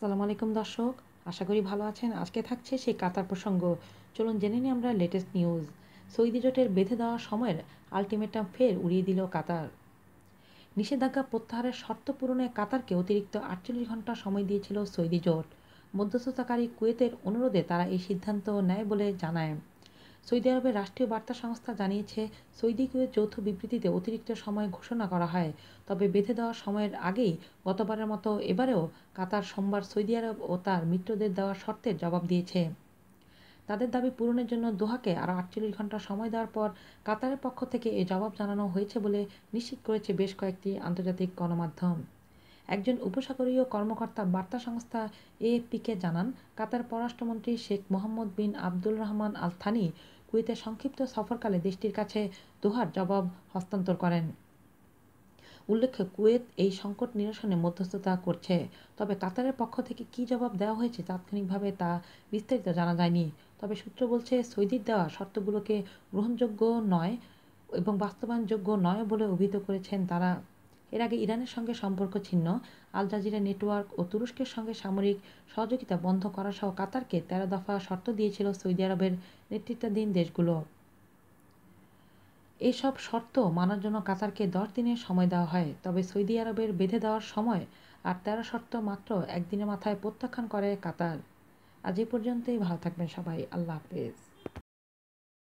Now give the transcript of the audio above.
আসসালামু আলাইকুম দর্শক, আশা করি ভালো আছেন। আজকে থাকছে সেই কাতার প্রসঙ্গ। চলুন জেনে নিই আমরা লেটেস্ট নিউজ সৌদি জোটের বেঁধে দেওয়া সময়ের আলটিমেটাম ফের উড়িয়ে দিল কাতার। নিষেধাজ্ঞা প্রত্যাহারের শর্ত পূরণে কাতারকে অতিরিক্ত আটচল্লিশ ঘণ্টা সময় দিয়েছিল সৌদি জোট। মধ্যস্থতাকারী কুয়েতের অনুরোধে তারা এই সিদ্ধান্ত নেয় বলে জানায়। সৌদি আরবের রাষ্ট্রীয় বার্তা সংস্থা জানিয়েছে, সৌদি কুয়েত যৌথ বিবৃতিতে অতিরিক্ত সময় ঘোষণা করা হয়। তবে বেঁধে দেওয়া সময়ের আগেই গতবারের মতো এবারেও কাতার সোমবার সৌদি আরব ও তার মিত্রদের দেওয়া শর্তের জবাব দিয়েছে। তাদের দাবি পূরণের জন্য দোহাকে আরও আটচল্লিশ ঘণ্টা সময় দেওয়ার পর কাতারের পক্ষ থেকে এ জবাব জানানো হয়েছে বলে নিশ্চিত করেছে বেশ কয়েকটি আন্তর্জাতিক গণমাধ্যম। একজন উপসাগরীয় কর্মকর্তা বার্তা সংস্থা এএফপিকে জানান, কাতার পররাষ্ট্রমন্ত্রী Sheikh Mohammed bin Abdul Rahman Al Thani কুয়েতের সংক্ষিপ্ত সফরকালে দেশটির কাছে দোহার জবাব হস্তান্তর করেন। উল্লেখ্য, কুয়েত এই সংকট নিরসনে মধ্যস্থতা করছে, তবে কাতারের পক্ষ থেকে কী জবাব দেওয়া হয়েছে তাৎক্ষণিকভাবে তা বিস্তারিত জানা যায়নি। তবে সূত্র বলছে, সৌদির দেওয়া শর্তগুলোকে গ্রহণযোগ্য নয় এবং বাস্তবায়নযোগ্য নয় বলে অভিহিত করেছেন তারা। এর আগে ইরানের সঙ্গে সম্পর্ক ছিন্ন। আল জাজিরা নেটওয়ার্ক ও তুরস্কের সঙ্গে সামরিক সহযোগিতা বন্ধ করা সহ কাতারকে তেরো দফা শর্ত দিয়েছিল সৌদি আরবের নেতৃত্বাধীন দেশগুলো। এইসব শর্ত মানার জন্য কাতারকে দশ দিনের সময় দেওয়া হয়, তবে সৌদি আরবের বেঁধে দেওয়ার সময় আর তেরো শর্ত মাত্র একদিনের মাথায় প্রত্যাখ্যান করে কাতার। আজ এই পর্যন্তই, ভালো থাকবেন সবাই, আল্লাহ হাফেজ।